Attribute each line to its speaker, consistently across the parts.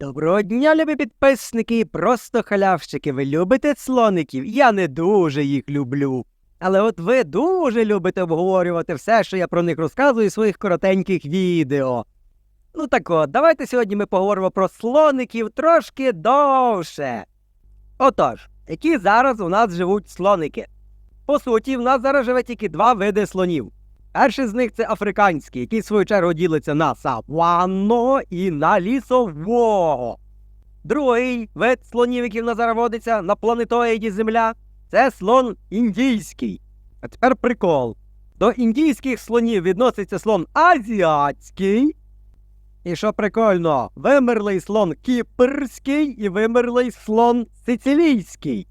Speaker 1: Доброго дня, любі підписники і просто халявщики. Ви любите слоників? Я не дуже їх люблю. Але от ви дуже любите обговорювати все, що я про них розказую у своїх коротеньких відео. Ну так от, давайте сьогодні ми поговоримо про слоників трошки довше. Отож, які зараз у нас живуть слоники? По суті, в нас зараз живе тільки два види слонів. Перший з них це африканський, який в свою чергу ділиться на саванного і на лісового. Другий вид слонів, який в нас зараз водиться на планетоїді Земля, це слон індійський. А тепер прикол. До індійських слонів відноситься слон азіатський. І що прикольно, вимерлий слон кіпрський і вимерлий слон сицилійський.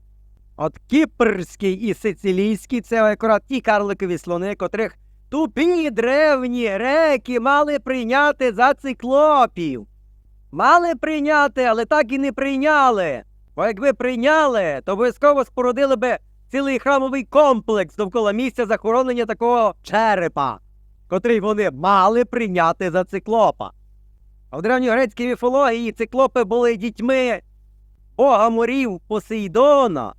Speaker 1: От кіпрський і сицилійський це якраз ті карликові слони, котрих тупі древні греки мали прийняти за циклопів. Мали прийняти, але так і не прийняли. Бо якби прийняли, то обов'язково спорудили би цілий храмовий комплекс довкола місця захоронення такого черепа, котрий вони мали прийняти за циклопа. А в древньогрецькій міфології циклопи були дітьми бога морів Посейдона.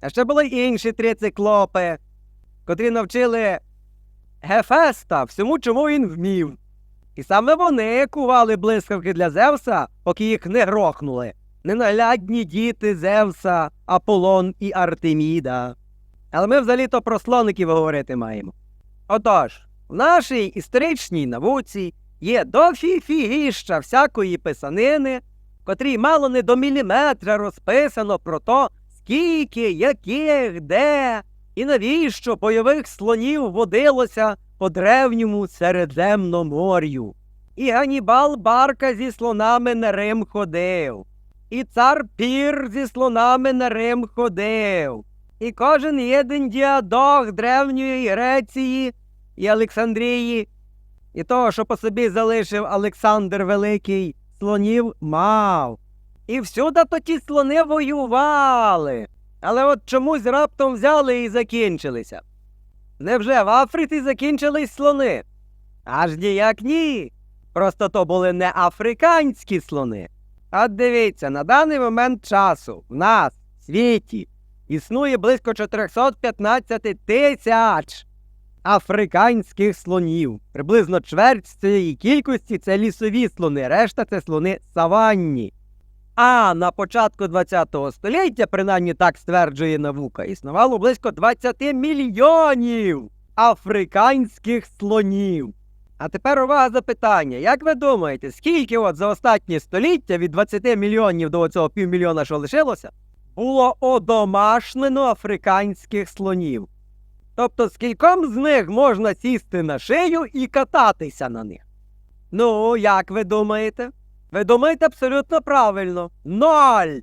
Speaker 1: А ще були інші три циклопи, котрі навчили Гефеста всьому, чому він вмів. І саме вони кували блискавки для Зевса, поки їх не грохнули. Ненаглядні діти Зевса, Аполлон і Артеміда. Але ми взагалі-то про слоників говорити маємо. Отож, в нашій історичній науці є дофіфігіща всякої писанини, котрій мало не до міліметра розписано про то, скільки, яких, де і навіщо бойових слонів водилося по древньому Середземномор'ю. І Ганібал Барка зі слонами на Рим ходив, і цар Пір зі слонами на Рим ходив, і кожен єдин діадох древньої Греції і Олександрії, і того, що по собі залишив Олександр Великий, слонів мав. І всюди то ті слони воювали. Але от чомусь раптом взяли і закінчилися. Невже в Африці закінчились слони? Аж ніяк ні. Просто то були не африканські слони. А дивіться, на даний момент часу в нас, в світі, існує близько 415 тисяч африканських слонів. Приблизно чверть з цієї кількості це лісові слони, решта це слони саванні. А на початку ХХ століття, принаймні так стверджує наука, існувало близько 20 мільйонів африканських слонів. А тепер увага запитання. Як ви думаєте, скільки от за останні століття від 20 мільйонів до цього півмільйона, що лишилося, було одомашнено африканських слонів? Тобто, скільком з них можна сісти на шию і кататися на них? Ну, як ви думаєте? Ви думаєте абсолютно правильно. Ноль.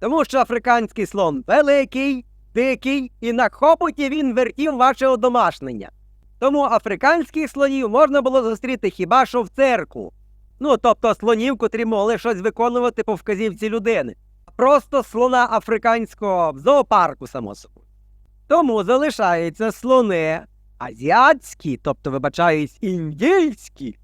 Speaker 1: Тому що африканський слон великий, дикий, і на хоботі він вертів ваше одомашнення. Тому африканських слонів можна було зустріти хіба що в цирку. Ну, тобто слонів, котрі могли щось виконувати по вказівці людини. Просто слона африканського в зоопарку, само собою. Тому залишаються слони азіатські, тобто, вибачаюсь, індійські.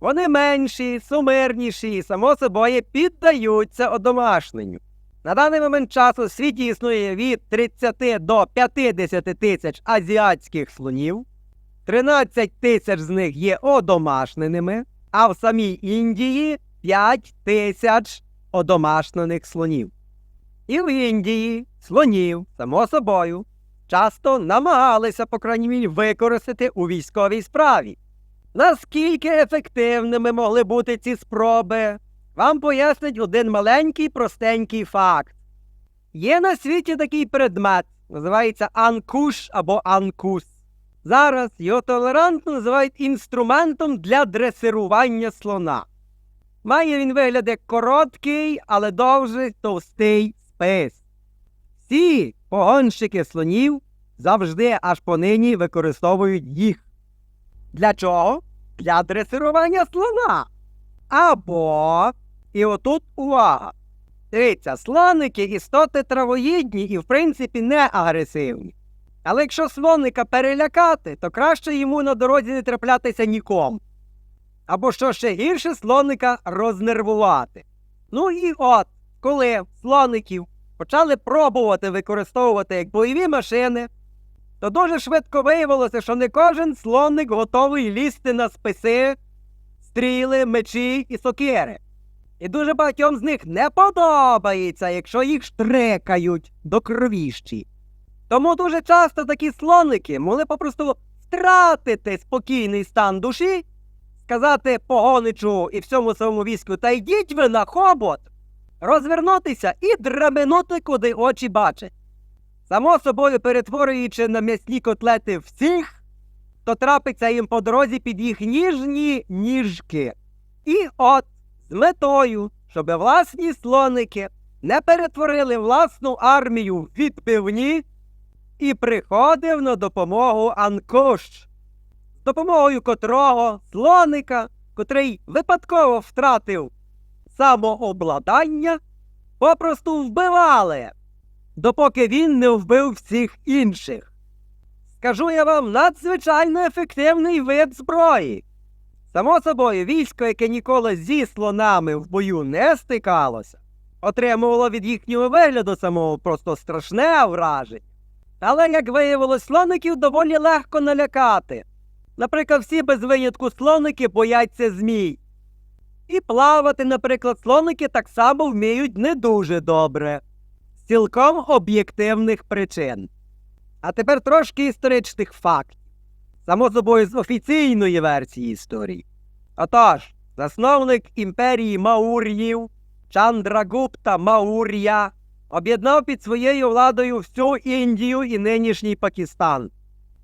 Speaker 1: Вони менші, сумирніші і, само собою, піддаються одомашненню. На даний момент часу в світі існує від 30 до 50 тисяч азіатських слонів, 13 тисяч з них є одомашненими, а в самій Індії 5 тисяч одомашнених слонів. І в Індії слонів, само собою, часто намагалися, по крайній мірі, використати у військовій справі. Наскільки ефективними могли бути ці спроби, вам пояснить один маленький простенький факт. Є на світі такий предмет, називається анкуш або анкус. Зараз його толерантно називають інструментом для дресирування слона. Має він вигляд як короткий, але довжий товстий спис. Всі погонщики слонів завжди аж понині використовують їх. Для чого? Для дресирування слона. Або, і отут увага. Дивіться, слоники істоти травоїдні і, в принципі, не агресивні. Але якщо слоника перелякати, то краще йому на дорозі не траплятися нікому. або що ще гірше, слоника рознервувати. Ну і от, коли слоників почали пробувати використовувати як бойові машини, то дуже швидко виявилося, що не кожен слоник готовий лізти на списи, стріли, мечі і сокири. І дуже багатьом з них не подобається, якщо їх штрикають до кровіщі. Тому дуже часто такі слоники могли попросту втратити спокійний стан душі, сказати погоничу і всьому своєму війську, та йдіть ви на хобот, розвернутися і дременути, куди очі бачать. Само собою перетворюючи на м'ясні котлети всіх, то трапиться їм по дорозі під їх ніжні ніжки. І от з метою, щоб власні слоники не перетворили власну армію в відбивні, і приходив на допомогу Анкуш, з допомогою котрого слоника, котрий випадково втратив самообладання, попросту вбивали, допоки він не вбив всіх інших. Скажу я вам надзвичайно ефективний вид зброї. Само собою, військо, яке ніколи зі слонами в бою не стикалося, отримувало від їхнього вигляду самого просто страшне враження. Але, як виявилось, слоників доволі легко налякати. Наприклад, всі без винятку слоники бояться змій. І плавати, наприклад, слоники так само вміють не дуже добре, цілком об'єктивних причин. А тепер трошки історичних фактів. Само собою з офіційної версії історії. Отож, засновник імперії Маур'їв Чандрагупта Маур'я об'єднав під своєю владою всю Індію і нинішній Пакистан,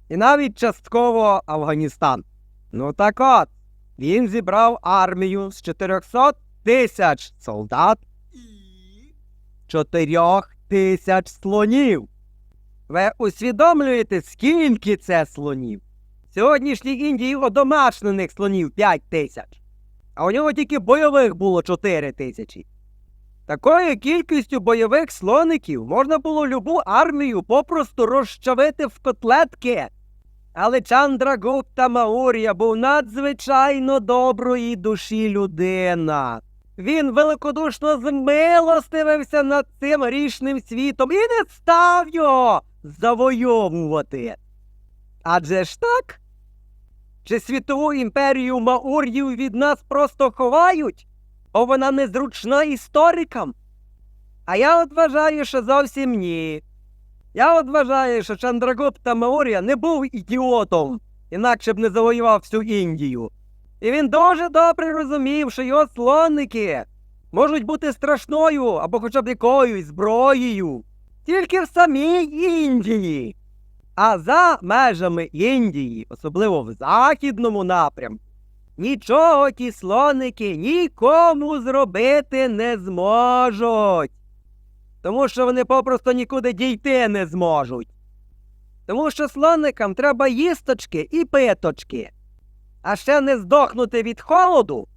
Speaker 1: і навіть частково Афганістан. Ну так от, він зібрав армію з 400 тисяч солдат і 4 тисяч слонів. Ви усвідомлюєте, скільки це слонів? Сьогоднішній Індії одомашнених слонів 5 тисяч, а у нього тільки бойових було 4 тисячі. Такою кількістю бойових слоників можна було любу армію попросту розчавити в котлетки. Але Чандра Гупта Маурія був надзвичайно доброї душі людина. Він великодушно змилостивився над цим річним світом і не став його завойовувати. Адже ж так? Чи світову імперію Маур'їв від нас просто ховають? бо вона незручна історикам. А я от вважаю, що зовсім ні. Я от вважаю, що Чандрагупта Маурія не був ідіотом, інакше б не завоював всю Індію. І він дуже добре розумів, що його слонники можуть бути страшною або хоча б якоюсь зброєю тільки в самій Індії. А за межами Індії, особливо в західному напрямку, Нічого ті слоники нікому зробити не зможуть. Тому що вони попросту нікуди дійти не зможуть. Тому що слоникам треба їсточки і питочки, а ще не здохнути від холоду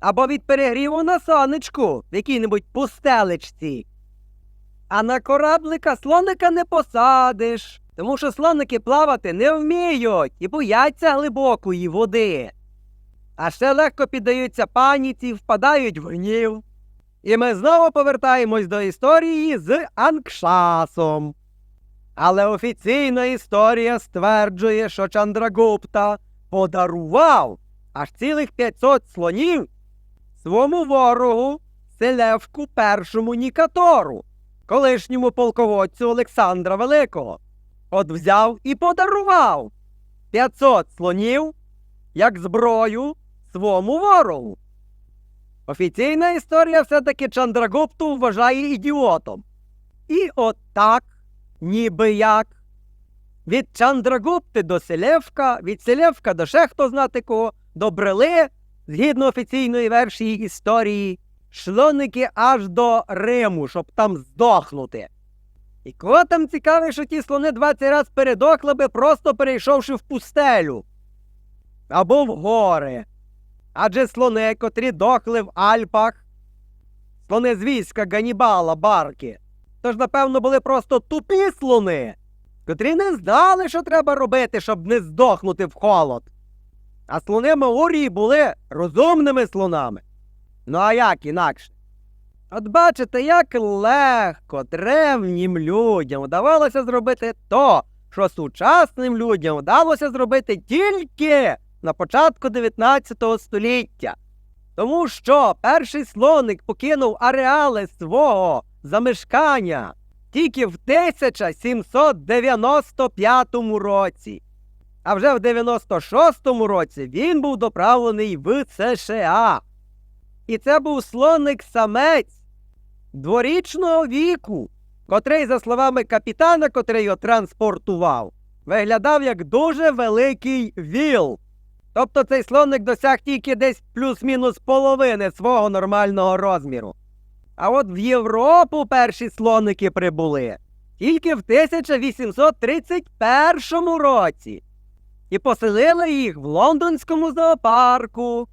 Speaker 1: або від перегріву на сонечку в якій-небудь пустеличці. А на кораблика слоника не посадиш, тому що слоники плавати не вміють і бояться глибокої води а ще легко піддаються паніці, впадають в гнів. І ми знову повертаємось до історії з Анкшасом. Але офіційна історія стверджує, що Чандрагупта подарував аж цілих 500 слонів своєму ворогу Селевку першому Нікатору, колишньому полководцю Олександра Великого. От взяв і подарував 500 слонів як зброю свому ворогу. Офіційна історія все-таки Чандрагупту вважає ідіотом. І от так, ніби як. Від Чандрагупти до Селевка, від Селевка до ще хто знати кого, добрели, згідно офіційної версії історії, шлоники аж до Риму, щоб там здохнути. І кого там цікавить, що ті слони 20 разів передохли би, просто перейшовши в пустелю або в гори. Адже слони, котрі дохли в Альпах, слони з війська Ганібала Барки, тож, напевно, були просто тупі слони, котрі не знали, що треба робити, щоб не здохнути в холод. А слони Маурії були розумними слонами. Ну а як інакше? От бачите, як легко древнім людям вдавалося зробити то, що сучасним людям вдалося зробити тільки на початку 19 століття. Тому що перший слоник покинув ареали свого замешкання тільки в 1795 році. А вже в 96-му році він був доправлений в США. І це був слоник самець дворічного віку, котрий, за словами капітана, котрий його транспортував, виглядав як дуже великий віл. Тобто цей слоник досяг тільки десь плюс-мінус половини свого нормального розміру. А от в Європу перші слоники прибули тільки в 1831 році і поселили їх в лондонському зоопарку.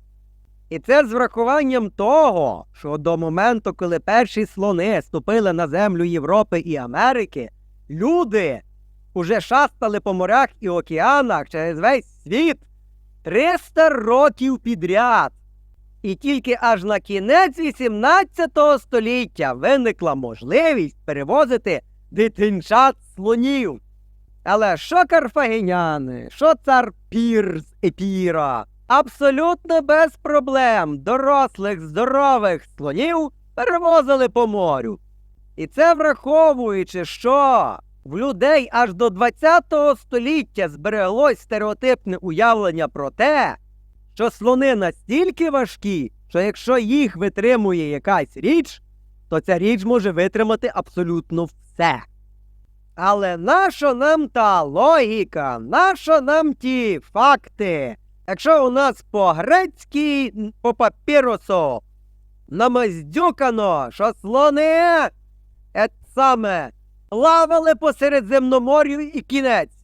Speaker 1: І це з врахуванням того, що до моменту, коли перші слони ступили на землю Європи і Америки, люди уже шастали по морях і океанах через весь світ 300 років підряд. І тільки аж на кінець 18 століття виникла можливість перевозити дитинчат слонів. Але що карфагеняни, що цар Пір з Епіра, абсолютно без проблем дорослих здорових слонів перевозили по морю. І це враховуючи, що в людей аж до 20 століття збереглось стереотипне уявлення про те, що слони настільки важкі, що якщо їх витримує якась річ, то ця річ може витримати абсолютно все. Але нащо нам та логіка, нащо нам ті факти? Якщо у нас по-грецьки, по папірусу намаздюкано, що слони ет саме плавали по Середземномор'ю і кінець.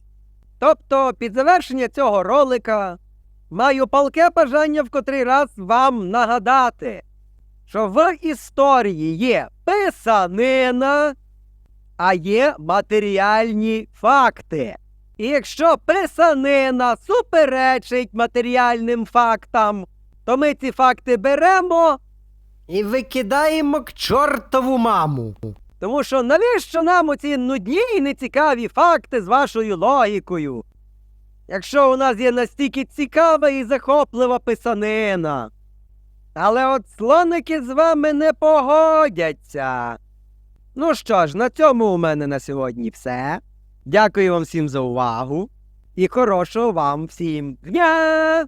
Speaker 1: Тобто, під завершення цього ролика маю палке бажання в котрий раз вам нагадати, що в історії є писанина, а є матеріальні факти. І якщо писанина суперечить матеріальним фактам, то ми ці факти беремо
Speaker 2: І викидаємо к чортову маму.
Speaker 1: Тому що навіщо нам оці нудні і нецікаві факти з вашою логікою? Якщо у нас є настільки цікава і захоплива писанина. Але от слоники з вами не погодяться. Ну що ж, на цьому у мене на сьогодні все. Дякую вам всім за увагу і хорошого вам всім дня!